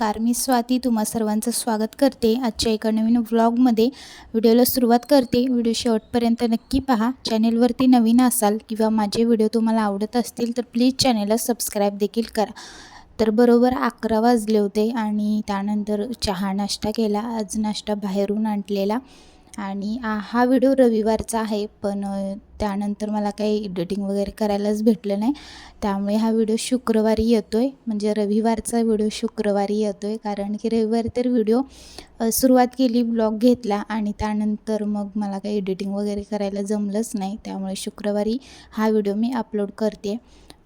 नमस्कार मी स्वाती तुम्हा सर्वांचं स्वागत करते. आजच्या एका नवीन व्लॉगमध्ये व्हिडिओला सुरुवात करते. व्हिडिओ शेवटपर्यंत नक्की पहा. चॅनेलवरती नवीन असाल किंवा माझे व्हिडिओ तुम्हाला आवडत असतील तर प्लीज चॅनेलला सबस्क्राईब देखील करा. तर बरोबर अकरा वाजले होते आणि त्यानंतर चहा नाश्ता केला. आज नाश्ता बाहेरून आणलेला. आणि हा व्हिडिओ रविवारचा आहे पण त्यानंतर मला काही एडिटिंग वगैरे करायलाच भेटलं नाही. त्यामुळे हा व्हिडिओ शुक्रवारी येतो आहे म्हणजे रविवारचा व्हिडिओ शुक्रवारी येतो आहे कारण की रविवारी तर व्हिडिओ सुरुवात केली ब्लॉग घेतला आणि त्यानंतर मग मला काही एडिटिंग वगैरे करायला जमलंच नाही. त्यामुळे शुक्रवारी हा व्हिडिओ मी अपलोड करते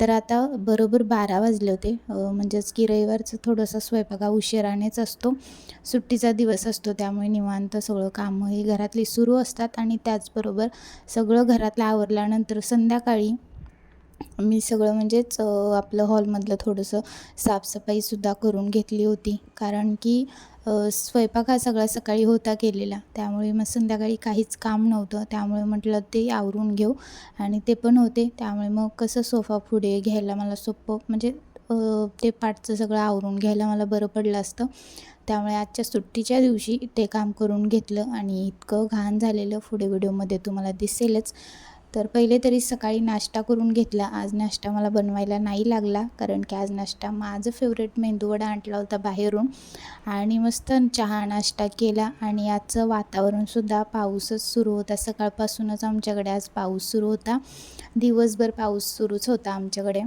तर आता बरोबर बारा वाजले होते. म्हणजेच की रविवारचं थोडंसं स्वयंपाका उशिरानेच असतो. सुट्टीचा दिवस असतो त्यामुळे निवांत सगळं कामं ही घरातली सुरू असतात आणि त्याचबरोबर सगळं घरातलं आवरल्यानंतर संध्याकाळी मी सगळं म्हणजेच आपलं हॉलमधलं थोडंसं साफसफाईसुद्धा करून घेतली होती. कारण की स्वयंपाक हा सगळा सकाळी होता केलेला. त्यामुळे मग संध्याकाळी काहीच काम नव्हतं. त्यामुळे म्हटलं ते आवरून घेऊ. आणि ते पण होते. त्यामुळे मग कसं सोफा पुढे घ्यायला मला सोपं म्हणजे ते पाठचं सगळं आवरून घ्यायला मला बरं पडलं असतं. त्यामुळे आजच्या सुट्टीच्या दिवशी ते काम करून घेतलं आणि इतकं घाण झालेलं पुढे व्हिडिओमध्ये तुम्हाला दिसेलच. तर पहिले तरी सकाळी नाश्ता करून घेतला. आज नाश्ता मला बनवायला नाही लागला कारण की आज नाश्ता माझं फेवरेट मेंदूवडा आणला होता बाहेरून. आणि मस्त चहा नाश्ता केला आणि आजचं वातावरणसुद्धा पाऊसच सुरू होता. सकाळपासूनच आमच्याकडे आज पाऊस सुरू होता. दिवसभर पाऊस सुरूच होता आमच्याकडे.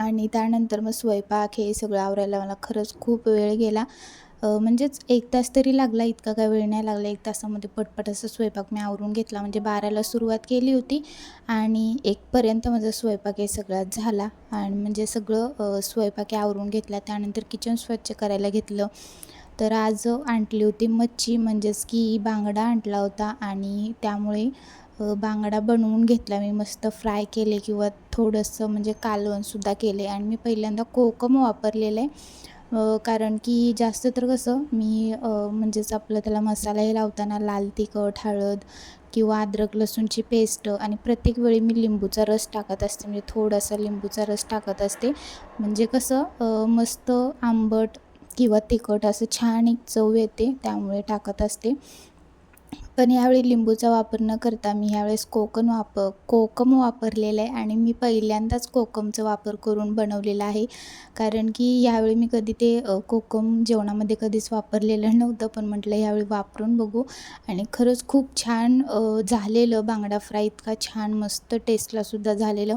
आणि त्यानंतर मग स्वयंपाक हे सगळं आवरायला मला खरंच खूप वेळ गेला. म्हणजेच एक तास तरी लागला इतका काय वेळ नाही लागला. एक तासामध्ये पटपट असं स्वयंपाक मी आवरून घेतला. म्हणजे बाराला सुरुवात केली होती आणि एकपर्यंत माझा स्वयंपाक हे सगळ्यात झाला. आणि म्हणजे सगळं स्वयंपाक आवरून घेतला. त्यानंतर किचन स्वच्छ करायला घेतलं. तर आज आणली होती मच्छी म्हणजेच की बांगडा आणला होता आणि त्यामुळे बांगडा बनवून घेतला. मी मस्त फ्राय केले किंवा थोडंसं म्हणजे कालवणसुद्धा केले. आणि मी पहिल्यांदा कोकम वापरलेलं आहे. कारण की जास्त तर कसं मी म्हणजेच आपलं त्याला मसालाही लावताना लाल तिखट हळद किंवा अद्रक लसूणची पेस्ट आणि प्रत्येक वेळी मी लिंबूचा रस टाकत असते म्हणजे थोडासा लिंबूचा रस टाकत असते. म्हणजे कसं मस्त आंबट किंवा तिखट असं छान एक चव येते त्यामुळे टाकत असते. पण यावेळी लिंबूचा वापर न करता मी ह्यावेळेस कोकम वापर कोकम वापरलेलं आहे आणि मी पहिल्यांदाच कोकमचा वापर करून बनवलेला आहे. कारण की ह्यावेळी मी कधी ते कोकम जेवणामध्ये कधीच वापरलेलं नव्हतं पण म्हटलं ह्यावेळी वापरून बघू. आणि खरंच खूप छान झालेलं बांगडा फ्राय इतका छान मस्त टेस्टलासुद्धा झालेलं.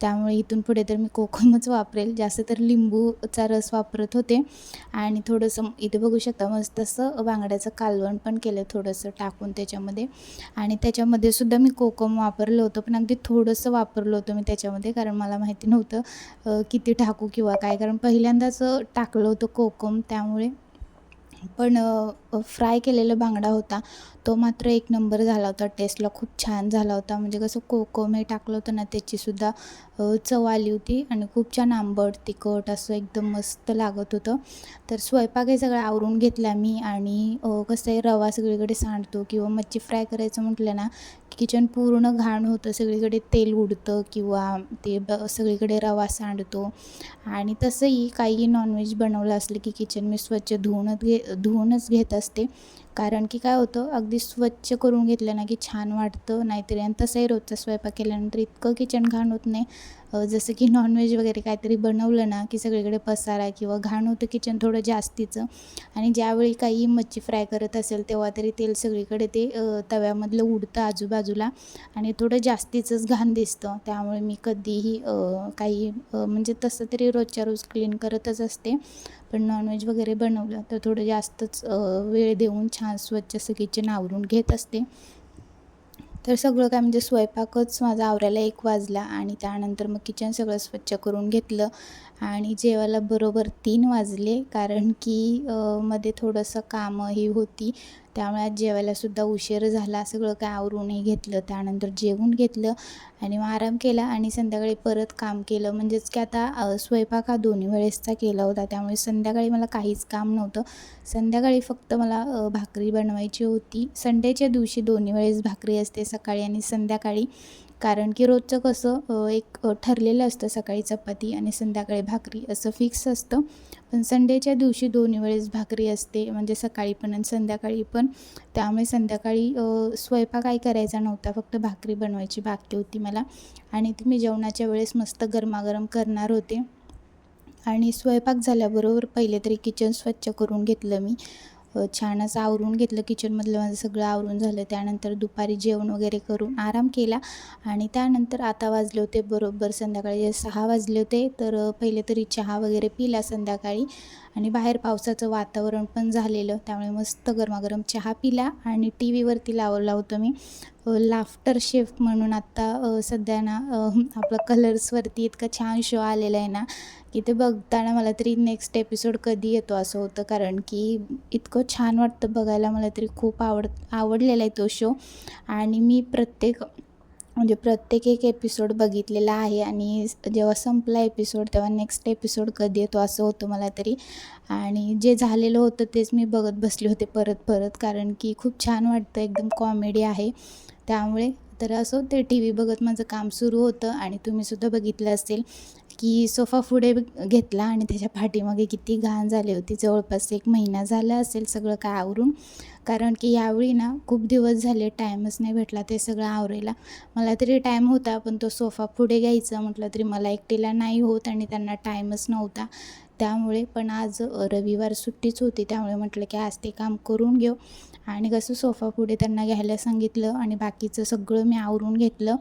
त्यामुळे इथून पुढे तर मी कोकमच वापरेल. जास्त तर लिंबूचा रस वापरत होते. आणि थोडंसं इथे बघू शकता मस्त असं बांगड्याचं कालवण पण केलं थोडंसं टाकून त्याच्यामध्ये. आणि त्याच्यामध्ये सुद्धा मी कोकम वापरलं होतं पण अगदी थोडंसं वापरलं होतं मी त्याच्यामध्ये कारण मला माहिती नव्हतं किती टाकू किंवा काय. कारण पहिल्यांदाच टाकलं होतं कोकम त्यामुळे पण फ्राय केलेला बांगडा होता तो मात्र एक नंबर झाला होता. टेस्टला खूप छान झाला होता. म्हणजे कसं कोकोमे हे टाकलं होतं ना त्याचीसुद्धा चव आली होती आणि खूप छान आंबट तिखट असं एकदम मस्त लागत होतं. तर स्वयंपाक हे सगळं आवरून घेतला मी आणि कसं आहे रवा सगळीकडे सांडतो किंवा मच्छी फ्राय करायचं म्हटलं ना किचन पूर्ण घाण होतं. सगळीकडे तेल उडतं किंवा ते ब सगळीकडे रवा सांडतो. आणि तसंही काही नॉनव्हेज बनवलं असलं की किचन मी स्वच्छ धुवूनच घे धुवूनच घेत असते. कारण की काय होतं अगदी स्वच्छ करून घेतलं ना की छान वाटतं नाहीतरी आणि तसंही रोजचा स्वयंपाक केल्यानंतर इतकं किचन घाण होत नाही. जसं की नॉनव्हेज वगैरे काहीतरी बनवलं ना की सगळीकडे पसारा किंवा घाण होतं किचन थोडं जास्तीचं. आणि ज्यावेळी काही मच्छी फ्राय करत असेल तेव्हा तरी तेल सगळीकडे ते तव्यामधलं उडतं आजूबाजूला आणि थोडं जास्तीचंच घाण दिसतं. त्यामुळे मी कधीही काही म्हणजे तसं तरी रोजच्या रोज क्लीन करतच असते. पण नॉनव्हेज वगैरे बनवलं तर थोडं जास्तच वेळ देऊन छान स्वच्छ असं किचन आवरून घेत असते. तर सगळं काय म्हणजे स्वयंपाकच माझा आवरायला एक वाजला आणि त्यानंतर मग किचन सगळं स्वच्छ करून घेतलं. आणि जेवायला बरोबर तीन वाजले कारण की मध्ये थोडंसं कामंही होती. त्यामुळे आज जेवायलासुद्धा उशीर झाला सगळं काय आवरूनही घेतलं त्यानंतर जेवून घेतलं आणि मग आराम केला आणि संध्याकाळी परत काम केलं. म्हणजेच की आता स्वयंपाक हा दोन्ही वेळेसचा केला होता त्यामुळे संध्याकाळी मला काहीच काम नव्हतं. संध्याकाळी फक्त मला भाकरी बनवायची होती. संडेच्या दिवशी दोन्ही वेळेस भाकरी असते सकाळी आणि संध्याकाळी. कारण की रोजचं कसं एक ठरलेलं असतं सकाळी चपाती आणि संध्याकाळी भाकरी असं फिक्स असतं. पण संडेच्या दिवशी दोन्ही वेळेस भाकरी असते म्हणजे सकाळी पण आणि संध्याकाळी पण. त्यामुळे संध्याकाळी स्वयंपाक काही करायचा नव्हता फक्त भाकरी बनवायची बाकी होती मला. आणि ती मी जेवणाच्या वेळेस मस्त गरमागरम करणार होते. आणि स्वयंपाक झाल्याबरोबर पहिले तरी किचन स्वच्छ करून घेतलं मी. छान असं आवरून घेतलं. किचनमधलं माझं सगळं आवरून झालं. त्यानंतर दुपारी जेवण वगैरे करून आराम केला. आणि त्यानंतर आता वाजले होते बरोबर संध्याकाळी सहा वाजले होते. तर पहिले तरी चहा वगैरे पिला संध्याकाळी. आणि बाहेर पावसाचं वातावरण पण झालेलं. त्यामुळे मस्त गरमागरम चहा पिला आणि टी व्हीवरती लावला होतं मी लाफ्टर शेफ म्हणून आत्ता सध्या ना आपलं कलर्सवरती इतका छान शो आलेला आहे ना की ते बघताना मला तरी नेक्स्ट एपिसोड कधी येतो असं होतं. कारण की इतकं छान वाटतं बघायला. मला तरी खूप आवड आवडलेला आहे तो शो आणि मी प्रत्येक म्हणजे प्रत्येक एक एपिसोड बघितलेला आहे आणि जेव्हा संपला एपिसोड तेव्हा नेक्स्ट एपिसोड कधी येतो असं होतं मला तरी. आणि जे झालेलं होतं तेच मी बघत बसले होते परत परत कारण की खूप छान वाटतं एकदम कॉमेडी आहे. त्यामुळे तर असं ते टी व्ही बघत माझं काम सुरू होतं आणि तुम्हीसुद्धा बघितलं असेल की सोफा पुढे घेतला आणि त्याच्या पाठीमागे किती घाण झाली होती. जवळपास एक महिना झाला असेल सगळं काय आवरून. कारण की यावेळी ना खूप दिवस झाले टाईमच नाही भेटला ते सगळं आवरायला. मला तरी टाईम होता पण तो सोफा पुढे घ्यायचा म्हटलं तरी मला एकटीला नाही होत आणि त्यांना टाईमच नव्हता. त्यामुळे पण आज रविवार सुट्टीच होती त्यामुळे म्हटलं की आज ते काम करून घेऊ. आणि कसं सोफा पुढे त्यांना घ्यायला सांगितलं आणि बाकीचं सगळं मी आवरून घेतलं.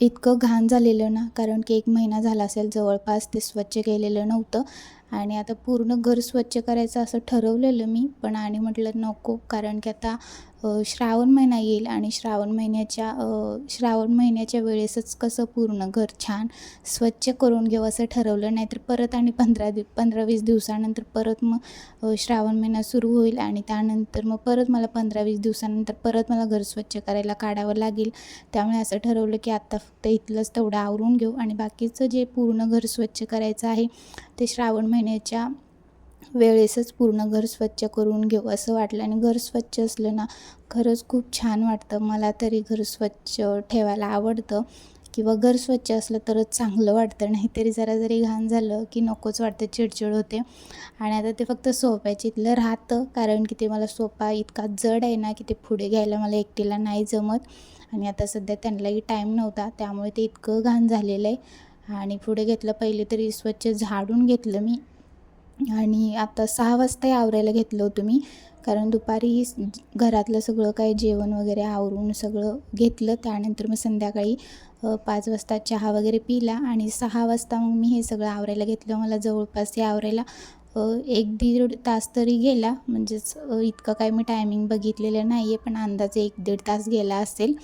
इतकं घाण झालेलं ना कारण की एक महिना झाला असेल जवळपास ते स्वच्छ केलेलं नव्हतं. आणि आता पूर्ण घर स्वच्छ करायचं असं ठरवलेलं मी पण आणि म्हटलं नको कारण की आता श्रावण महिना येईल आणि श्रावण महिन्याच्या श्रावण महिन्याच्या वेळेसच कसं पूर्ण घर छान स्वच्छ करून घेऊ असं ठरवलं. नाहीतर परत आणि पंधरा दिव पंधरा वीस दिवसानंतर परत मग श्रावण महिना सुरू होईल आणि त्यानंतर मग परत मला पंधरा वीस दिवसानंतर परत मला घर स्वच्छ करायला काढावं लागेल. त्यामुळे असं ठरवलं की आत्ता फक्त इथलंच तेवढं आवरून घेऊ आणि बाकीचं जे पूर्ण घर स्वच्छ करायचं आहे ते श्रावण महिन्याच्या वेळेसच पूर्ण घर स्वच्छ करून घेऊ असं वाटलं आणि घर स्वच्छ असलं ना खरंच खूप छान वाटतं. मला तरी घर स्वच्छ ठेवायला आवडतं. किंवा घर स्वच्छ असलं तरच चांगलं वाटतं. नाहीतरी जरा जरी घाण झालं की नकोच वाटतं चिडचिड होते. आणि आता ते फक्त सोफ्याच्या इथलं राहतं. कारण की ते मला सोपा इतका जड आहे ना की ते पुढे घ्यायला मला एकटीला नाही जमत. आणि आता सध्या त्यांनाही टाईम नव्हता. त्यामुळे ते इतकं घाण झालेलं आहे. आणि पुढे घेतलं पहिले तरी स्वच्छ झाडून घेतलं मी. आणि आता सहा वाजता आवरायला घेतलं होतं मी. कारण दुपारी घरातलं सगळं काही जेवण वगैरे आवरून सगळं घेतलं. त्यानंतर मग संध्याकाळी पाच वाजता चहा वगैरे पिला आणि सहा वाजता मग मी हे सगळं आवरायला घेतलं. मला जवळपास हे आवरायला एक दीड तास तरी गेला. म्हणजेच इतकं काय मी टायमिंग बघितलेलं नाही आहे पण अंदाजे एक दीड तास गेला असेल.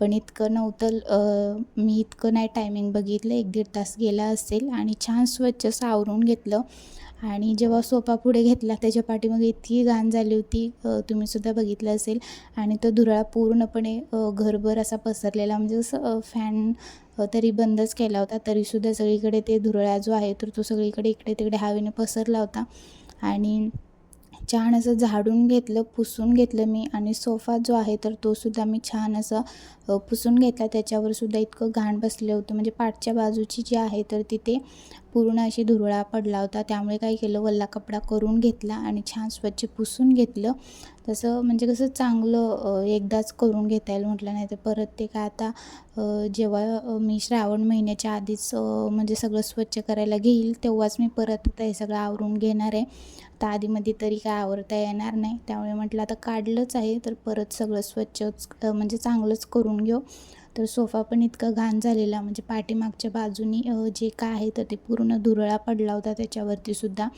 पण इतकं नव्हतं मी इतकं नाही टायमिंग बघितलं. एक दीड तास गेला असेल आणि छान स्वच्छ सावरून आवरून घेतलं. आणि जेव्हा सोफा पुढे घेतला त्याच्या पाठीमागे इतकी घाण झाली होती तुम्हीसुद्धा बघितलं असेल. आणि तो धुरळा पूर्णपणे घरभर असा पसरलेला म्हणजे असं फॅन तरी बंदच केला होता. तरीसुद्धा सगळीकडे ते धुरळा जो आहे तर तो सगळीकडे इकडे तिकडे हवेने पसरला होता. आणि छान असं झाडून घेतलं पुसून घेतलं मी आणि सोफा जो आहे तर तोसुद्धा मी छान असं पुसून घेतला. त्याच्यावरसुद्धा इतकं घाण बसलं होतं. म्हणजे पाठच्या बाजूची जी आहे तर तिथे पूर्ण अशी धुरळा पडला होता. त्यामुळे काय केलं वल्ला कपडा करून घेतला आणि छान स्वच्छ पुसून घेतलं. तसं म्हणजे कसं चांगलं एकदाच करून घेता येईल म्हटलं नाही तर परत ते काय आता जेव्हा मी श्रावण महिन्याच्या आधीच म्हणजे सगळं स्वच्छ करायला घेईल तेव्हाच मी परत आता हे सगळं आवरून घेणार आहे. आता आधीमध्ये तरी काय आवरता येणार नाही. त्यामुळे म्हटलं आता काढलंच आहे तर परत सगळं स्वच्छच म्हणजे चांगलंच करून घेऊ. तर सोफा पण इतका घाण झालेला म्हणजे पाठीमागच्या बाजूनी जे काय आहे तर ते पूर्ण धुरळा पडला होता त्याच्यावरती सुद्धा.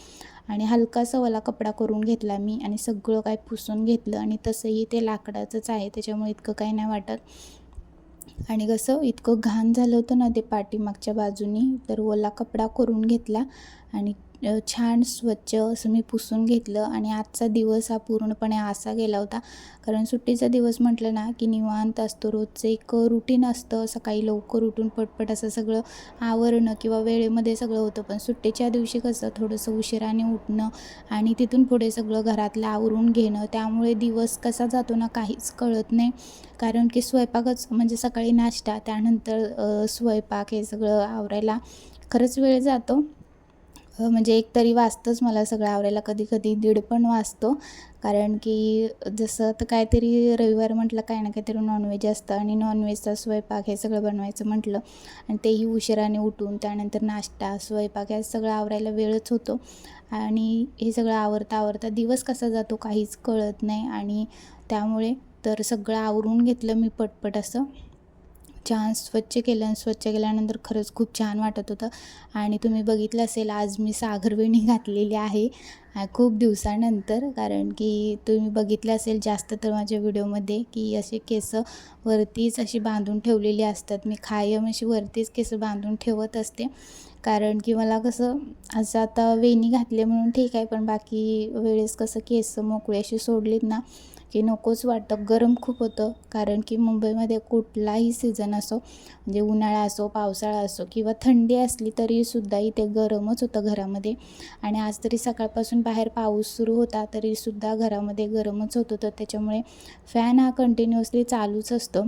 आणि हलकासा वाला कपडा करून घेतला मी आणि सगळं काय पुसून घेतलं आणि तसंही ते लाकडाचंच आहे त्याच्यामुळे इतकं काही नाही वाटत. आणि कसं इतकं घाण झालं होतं ना ते पाठीमागच्या बाजूनी तर ओला कपडा करून घेतला आणि छान स्वच्छ असं मी पुसून घेतलं आणि आजचा दिवस हा पूर्णपणे असा गेला होता. कारण सुट्टीचा दिवस म्हटलं ना की निवांत असतो. रोजचं एक रुटीन असतं. सकाळी लवकर उठून पटपट असं सगळं आवरणं किंवा वेळेमध्ये सगळं होतं. पण सुट्टीच्या दिवशी कसं थोडंसं उशिराने उठणं आणि तिथून पुढे सगळं घरातलं आवरून घेणं त्यामुळे दिवस कसा जातो ना काहीच कळत नाही. कारण की स्वयंपाकच म्हणजे सकाळी नाश्ता त्यानंतर स्वयंपाक हे सगळं आवरायला खरंच वेळ जातो. म्हणजे एक तरी वाजतंच मला सगळं आवरायला. कधी कधी दीड पण वाजतो. कारण की जसं तर काहीतरी रविवार म्हटलं काय ना काहीतरी नॉनव्हेज असतं आणि नॉनव्हेजचा स्वयंपाक हे सगळं बनवायचं म्हटलं आणि तेही उशिराने उठून त्यानंतर नाश्ता स्वयंपाक हे सगळं आवरायला वेळच होतो. आणि हे सगळं आवरता आवरता दिवस कसा जातो काहीच कळत नाही आणि त्यामुळे तर सगळं आवरून घेतलं मी पटपट असं. छान स्वच्छ केलं आणि स्वच्छ केल्यानंतर खरंच खूप छान वाटत होतं. आणि तुम्ही बघितलं असेल आज मी सागरवेणी घातलेली आहे खूप दिवसानंतर. कारण की तुम्ही बघितलं असेल जास्त तर माझ्या व्हिडिओमध्ये की असे केस वरतीच अशी बांधून ठेवलेली असतात. मी कायम अशी वरतीच केस बांधून ठेवत असते. कारण की मला कसं असं आता वेणी घातले म्हणून ठीक आहे पण बाकी वेळेस कसं केस मोकळी अशी सोडलीत ना की नकोच वाटतं. गरम खूप होतं. कारण की मुंबईमध्ये कुठलाही सीझन असो म्हणजे उन्हाळा असो पावसाळा असो किंवा थंडी असली तरीसुद्धा इथे गरमच होतं घरामध्ये. आणि आज तरी सकाळपासून बाहेर पाऊस सुरू होता तरीसुद्धा घरामध्ये गरमच होत होतं. त्याच्यामुळे फॅन हा कंटिन्युअसली चालूच असतो.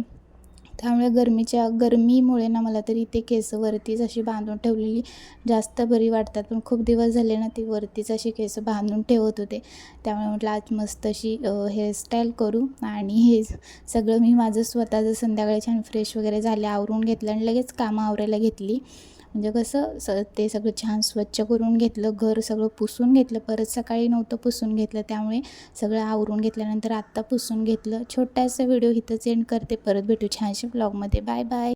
त्यामुळे गरमीच्या गरमीमुळे ना मला तरी इथे केस वरतीच अशी बांधून ठेवलेली जास्त बरी वाटतात. पण खूप दिवस झाले ना ती वरतीच अशी केस बांधून ठेवत होते. त्यामुळे म्हटलं आज मस्त अशी हेअरस्टाईल करू आणि हे सगळं मी माझं स्वतःचं संध्याकाळी छान फ्रेश वगैरे झाले आवरून घेतलं आणि लगेच कामं आवरायला घेतली. म्हणजे कसं स ते सगळं छान स्वच्छ करून घेतलं घर सगळं पुसून घेतलं परत सकाळी नव्हतं पुसून घेतलं त्यामुळे सगळं आवरून घेतल्यानंतर आत्ता पुसून घेतलं. छोटासा व्हिडिओ इथंच एंड करते. परत भेटू छानशा ब्लॉगमध्ये बाय बाय